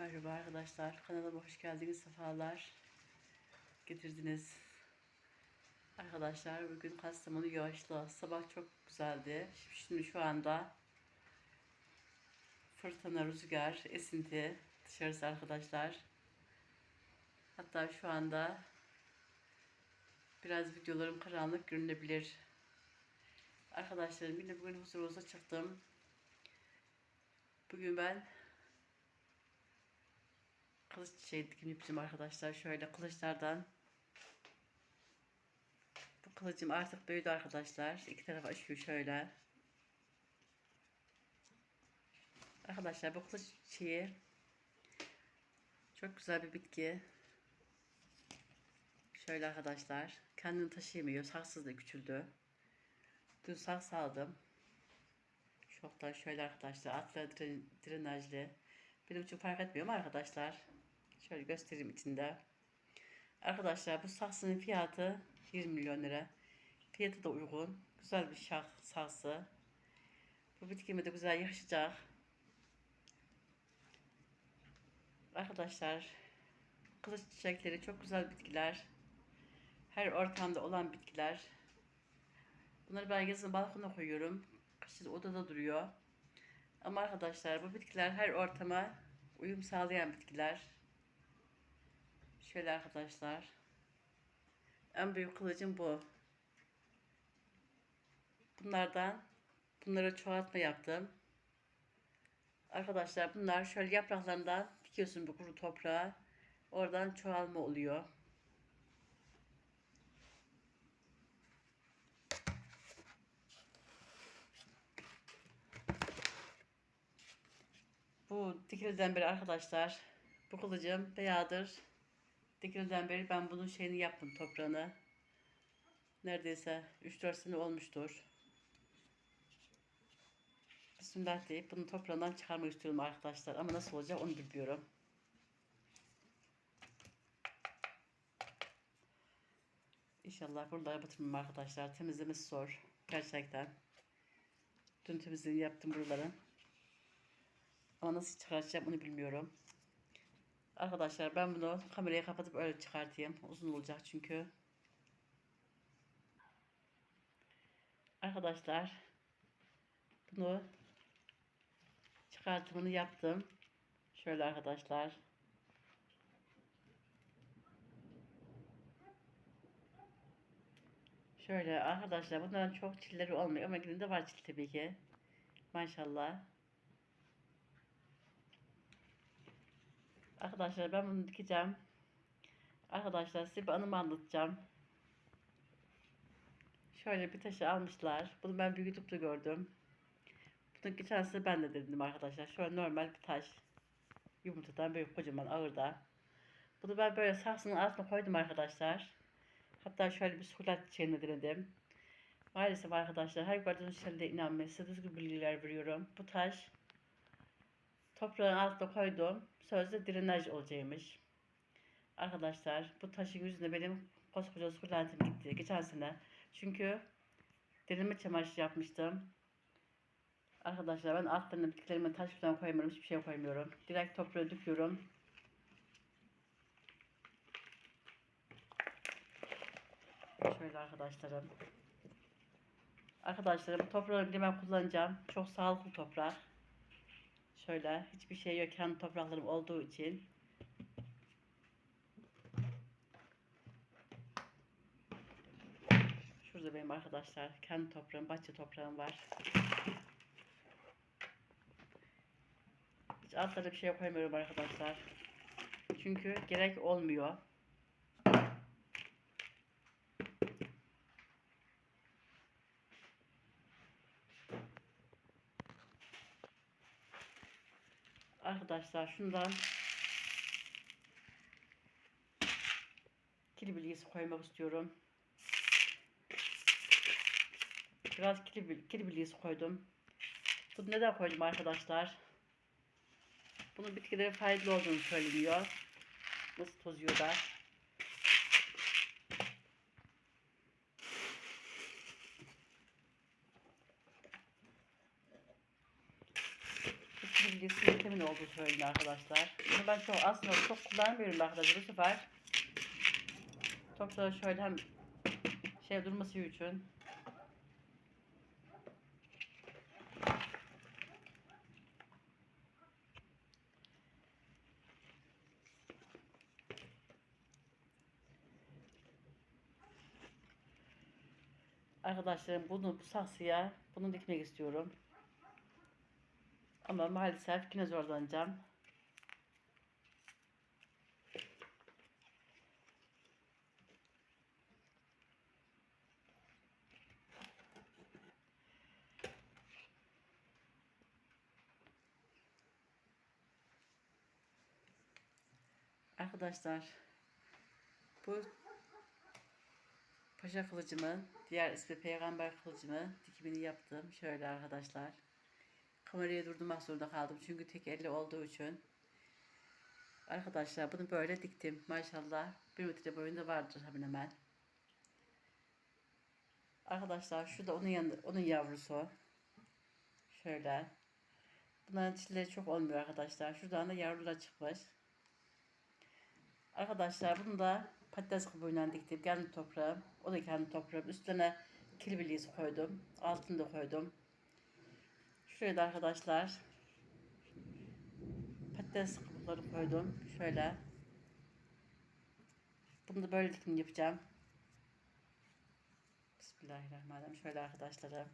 Merhaba arkadaşlar. Kanalıma hoş geldiniz. Sefalar getirdiniz. Arkadaşlar bugün Kastamonu yağışlı. Sabah çok güzeldi. Şimdi şu anda fırtına, rüzgar, esinti dışarısı arkadaşlar. Hatta şu anda biraz videolarım karanlık görünebilir. Arkadaşlarım yine bugün huzurunuza çıktım. Bugün ben kılıç şey dikim yapacağım arkadaşlar. Şöyle kılıçlardan bu kılıcım artık büyüdü arkadaşlar. İki taraf açıyor şöyle. Arkadaşlar bu kılıç şeyi çok güzel bir bitki. Şöyle arkadaşlar. Kendini taşıyamıyor. Saksız da küçüldü. Dün saks aldım. Şoktan şöyle arkadaşlar. Atla dren- drenajlı. Benim için fark etmiyor mu arkadaşlar? Şöyle göstereyim içinde. Arkadaşlar bu saksının fiyatı 20 milyon lira. Fiyatı da uygun. Güzel bir şah saksı. Bu bitkime de güzel yakışacak. Arkadaşlar kılıç çiçekleri çok güzel bitkiler. Her ortamda olan bitkiler. Bunları ben yazın balkona koyuyorum. Kışın odada duruyor. Ama arkadaşlar bu bitkiler her ortama uyum sağlayan bitkiler. Şöyle arkadaşlar. En büyük kılıcım bu. Bunlardan bunları çoğaltma yaptım. Arkadaşlar bunlar şöyle yapraklarından dikiyorsun bu kuru toprağa. Oradan çoğalma oluyor. Bu dikilden beri arkadaşlar bu kılıcım beyazdır. Dikilden beri ben bunun şeyini yaptım toprağını. Neredeyse 3-4 sene olmuştur. Bismillah deyip bunu toprağından çıkarmak istiyorum arkadaşlar. Ama nasıl olacak onu bilmiyorum. İnşallah buraları batırmam arkadaşlar. Temizlemesi zor. Gerçekten. Dün temizliğini yaptım buraların. Ama nasıl çıkartacağım onu bilmiyorum. Arkadaşlar ben bunu kamerayı kapatıp öyle çıkartayım. Uzun olacak çünkü. Arkadaşlar bunu çıkartımını yaptım. Şöyle arkadaşlar. Şöyle arkadaşlar bunların çok çilleri olmuyor ama yine de var çil tabii ki. Maşallah. Arkadaşlar ben bunu dikeceğim. Arkadaşlar size bir anımı anlatacağım. Şöyle bir taşı almışlar. Bunu ben bir YouTube'da gördüm. Bunu geçen ben de dedim arkadaşlar. Şöyle normal bir taş. Yumurtadan böyle kocaman ağırda. Bunu ben böyle saksının altına koydum arkadaşlar. Hatta şöyle bir sulat çiğne denedim. Maalesef arkadaşlar her gördüğünüz şeyde inanmayın. Size düzgün bilgiler veriyorum. Bu taş toprağın altına koydum. Sözde drenaj olacakmış. Arkadaşlar bu taşın yüzünde benim koskoca sulantim gitti geçen sene. Çünkü derinme çamaşır yapmıştım. Arkadaşlar ben altlarına bitkilerime taş falan koymuyorum. Hiçbir şey koymuyorum. Direkt toprağa döküyorum. Şöyle arkadaşlarım. Arkadaşlarım toprağı ben kullanacağım. Çok sağlıklı toprak. Şöyle hiçbir şey yok kendi topraklarım olduğu için. Şurada benim arkadaşlar kendi toprağım, bahçe toprağım var. Hiç altlara bir şey koymuyorum arkadaşlar. Çünkü gerek olmuyor. Arkadaşlar şundan kili bilgisi koymak istiyorum. Biraz kili, bil- kili bilgisi koydum. Bunu neden koydum arkadaşlar? Bunun bitkilere faydalı olduğunu söyleniyor. Nasıl tozuyor da. Bu kili bilgisi vitamin olduğu söyleniyor arkadaşlar. Bunu ben çok aslında çok kullanmıyorum arkadaşlar bu sefer. Toprağı şöyle hem şey durması için. Arkadaşlarım bunu bu saksıya bunu dikmek istiyorum. Ama maalesef yine zorlanacağım. Arkadaşlar bu paşa kılıcımın diğer ismi peygamber kılıcımı dikimini yaptım. Şöyle arkadaşlar. Kameraya durdurmak zorunda kaldım çünkü tek elle olduğu için. Arkadaşlar bunu böyle diktim. Maşallah bir metre boyunda vardır hemen hemen. Arkadaşlar şu da onun yanı, onun yavrusu. Şöyle. Bunların çilleri çok olmuyor arkadaşlar. Şuradan da yavrular çıkmış. Arkadaşlar bunu da patates kabuğuyla diktim. Kendi toprağım. O da kendi toprağım. Üstüne kilbiliği koydum. Altını da koydum. Da arkadaşlar patates kabukları koydum. Şöyle. Bunu da böyle dikim yapacağım. Bismillahirrahmanirrahim. Şöyle arkadaşlarım.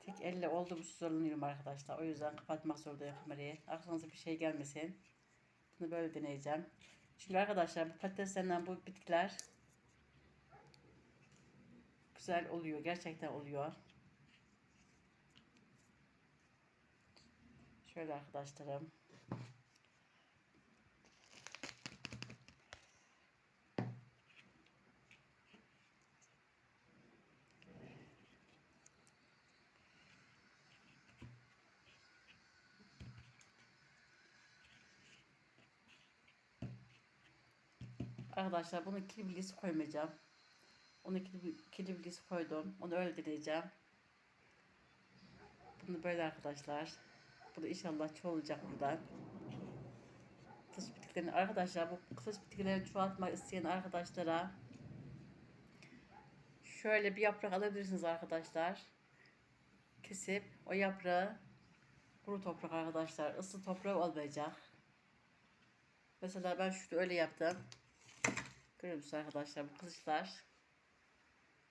Tek elle olduğum zorlanıyorum arkadaşlar. O yüzden kapatmak zorundayım kamerayı. Aklınıza bir şey gelmesin. Bunu böyle deneyeceğim. Çünkü arkadaşlar bu patateslerinden bu bitkiler güzel oluyor. Gerçekten oluyor. Şöyle arkadaşlarım. Arkadaşlar bunu kilibilisi koymayacağım. Onu kilibilisi koydum. Onu öyle deneyeceğim. Bunu böyle arkadaşlar. Bu da inşallah çoğalacak buradan. Kılıç bitkilerini arkadaşlar bu kılıç bitkilerini çoğaltmak isteyen arkadaşlara şöyle bir yaprak alabilirsiniz arkadaşlar. Kesip o yaprağı kuru toprak arkadaşlar ısı toprağı olmayacak. Mesela ben şunu öyle yaptım. Görüyor musunuz arkadaşlar bu kılıçlar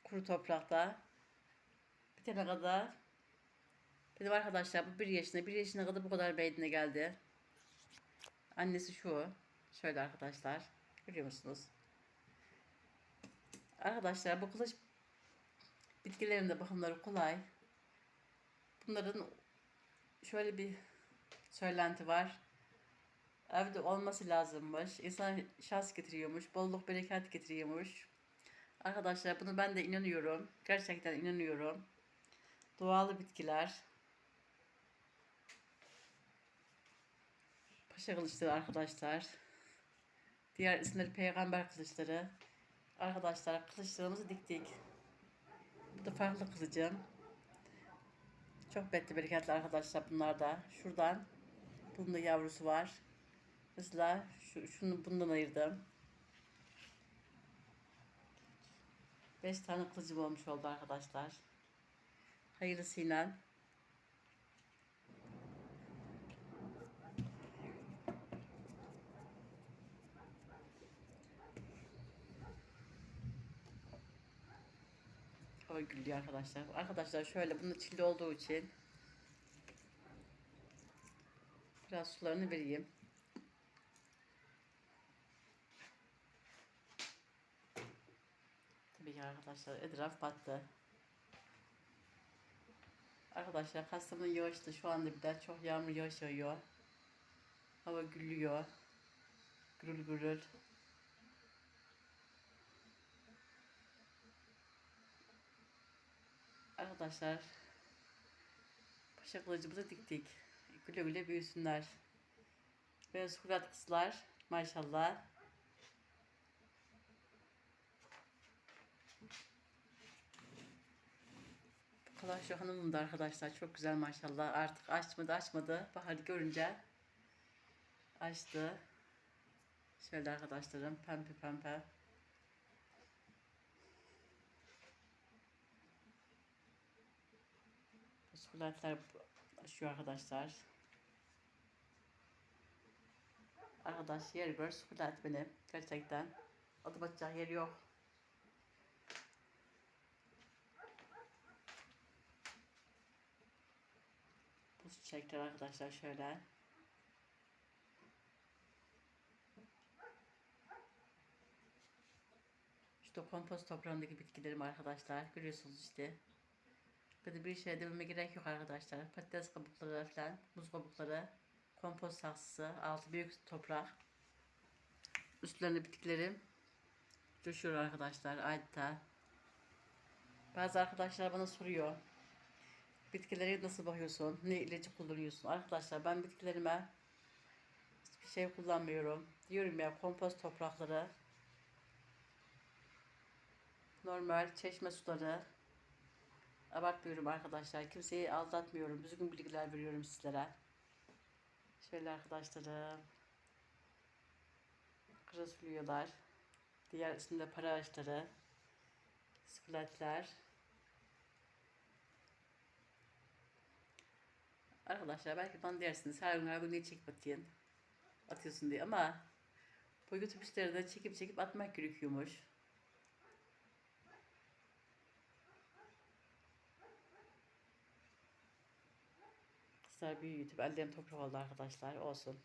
kuru toprakta bitene kadar benim arkadaşlar bu bir yaşında bir yaşına kadar bu kadar beydine geldi. Annesi şu. Şöyle arkadaşlar. Görüyor musunuz? Arkadaşlar bu kılıç bitkilerinde bakımları kolay. Bunların şöyle bir söylenti var. Evde olması lazımmış. İnsan şans getiriyormuş. Bolluk bereket getiriyormuş. Arkadaşlar bunu ben de inanıyorum. Gerçekten inanıyorum. Doğal bitkiler. Paşa kılıçları arkadaşlar. Diğer isimleri peygamber kılıçları. Arkadaşlar kılıçlarımızı diktik. Bu da farklı kılıcım. Çok bekli bereketli arkadaşlar bunlar da. Şuradan bunun da yavrusu var. Mesela şu, şunu bundan ayırdım. 5 tane kılıcım olmuş oldu arkadaşlar. Hayırlısıyla. Hava gülüyor arkadaşlar. Arkadaşlar şöyle bunun çilli olduğu için biraz sularını vereyim. Tabii arkadaşlar etraf battı. Arkadaşlar Kastamonu yağıştı. Şu anda bir de çok yağmur yağış. Hava gülüyor. Gürül gürül. Arkadaşlar paşa kılıcımızı diktik. Güle güle büyüsünler. Ve surat kızlar maşallah. Valla şu hanımım da arkadaşlar çok güzel maşallah. Artık açmadı açmadı. Baharı görünce açtı. Şöyle arkadaşlarım pembe pembe. Sukulatlar şu arkadaşlar. Arkadaş yer gör sukulat benim gerçekten. Adım atacak yer yok. Çiçekler arkadaşlar şöyle. İşte kompost toprağındaki bitkilerim arkadaşlar. Görüyorsunuz işte. Böyle bir şey dememe gerek yok arkadaşlar. Patates kabukları falan, muz kabukları, kompost saksısı, altı büyük toprak. Üstlerinde bitkilerim düşüyor arkadaşlar adeta. Bazı arkadaşlar bana soruyor. Bitkilere nasıl bakıyorsun? Ne ilacı kullanıyorsun? Arkadaşlar ben bitkilerime hiçbir şey kullanmıyorum. Diyorum ya kompost toprakları, normal çeşme suları, abartmıyorum arkadaşlar. Kimseyi aldatmıyorum. Düzgün bilgiler veriyorum sizlere. Şöyle arkadaşlarım. Kırasılıyorlar. Diğer isimde para ağaçları. Skeletler. Arkadaşlar belki bana dersiniz her gün her gün niye çekip atayım? Atıyorsun diye ama bu YouTube işleri de çekip çekip atmak gerekiyormuş. Kızlar bir YouTube ellerim toprak oldu arkadaşlar olsun.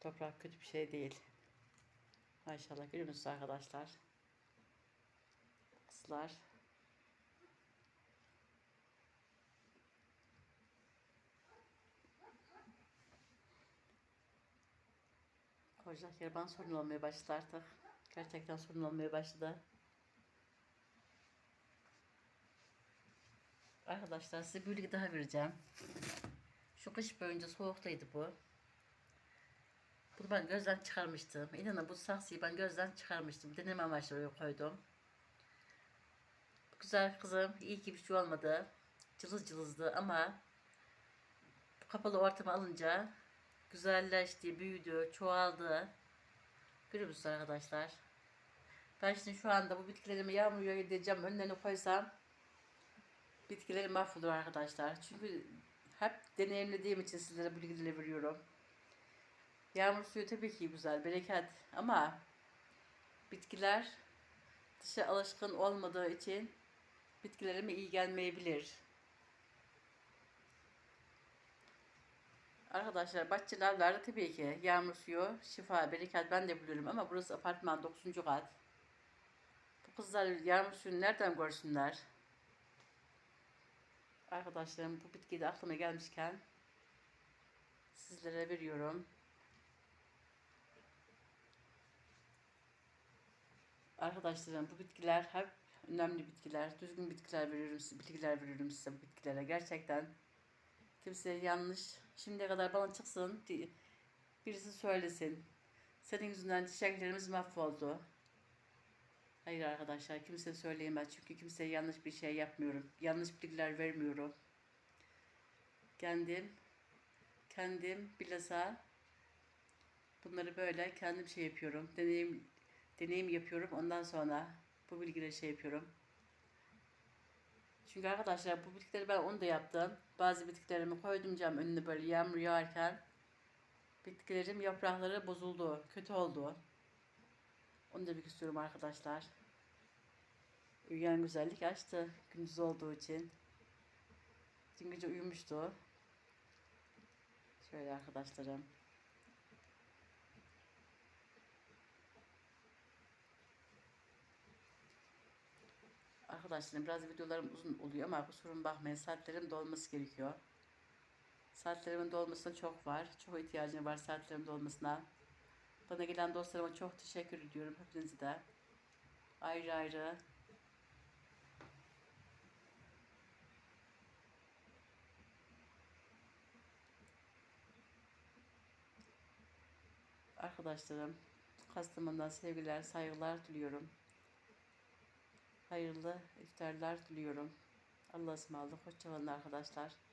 Toprak kötü bir şey değil. Maşallah görüyor arkadaşlar? Kızlar. Koyacak yer sorun olmaya başladı artık. Gerçekten sorun olmaya başladı. Arkadaşlar size bir bilgi daha vereceğim. Şu kış boyunca soğuktaydı bu. Bunu ben gözden çıkarmıştım. İnanın bu saksıyı ben gözden çıkarmıştım. Deneme amaçlı oraya koydum. Güzel kızım iyi ki bir şey olmadı. Cılız cılızdı ama kapalı ortama alınca güzelleşti, büyüdü, çoğaldı. Görüyor musunuz arkadaşlar? Ben şimdi şu anda bu bitkilerimi yağmur yağdıracağım önlerine koysam bitkileri mahvolur arkadaşlar. Çünkü hep deneyimlediğim için sizlere bu bilgileri veriyorum. Yağmur suyu tabii ki güzel, bereket ama bitkiler dışa alışkın olmadığı için bitkilerime iyi gelmeyebilir. Arkadaşlar bahçelerde tabii ki yağmur suyu, şifa, bereket ben de biliyorum ama burası apartman 9. kat. Bu kızlar yağmur suyunu nereden görsünler? Arkadaşlarım bu bitkiyi de aklıma gelmişken sizlere veriyorum. Arkadaşlarım bu bitkiler hep önemli bitkiler. Düzgün bitkiler veriyorum size, bitkiler veriyorum size bu bitkilere. Gerçekten kimse yanlış şimdiye kadar bana çıksın birisi söylesin. Senin yüzünden çiçeklerimiz mahvoldu. Hayır arkadaşlar kimse söyleyemez çünkü kimseye yanlış bir şey yapmıyorum. Yanlış bilgiler vermiyorum. Kendim kendim bilhassa bunları böyle kendim şey yapıyorum. Deneyim deneyim yapıyorum. Ondan sonra bu bilgileri şey yapıyorum. Çünkü arkadaşlar bu bitkileri ben onu da yaptım. Bazı bitkilerimi koydum cam önüne böyle yağmur yağarken bitkilerim yaprakları bozuldu. Kötü oldu. Onu demek istiyorum arkadaşlar. Uyuyan güzellik açtı. Gündüz olduğu için. Dün gece uyumuştu. Şöyle arkadaşlarım. Arkadaşlarım biraz videolarım uzun oluyor ama kusuruma bakmayın. Saatlerim dolması gerekiyor. Saatlerimin dolmasına çok var. Çok ihtiyacım var saatlerimin dolmasına. Bana gelen dostlarıma çok teşekkür ediyorum. Hepinizi de. Ayrı ayrı. Arkadaşlarım, Kastamonu'dan sevgiler, saygılar diliyorum. Hayırlı iftarlar diliyorum. Allah'a ısmarladık. Hoşçakalın arkadaşlar.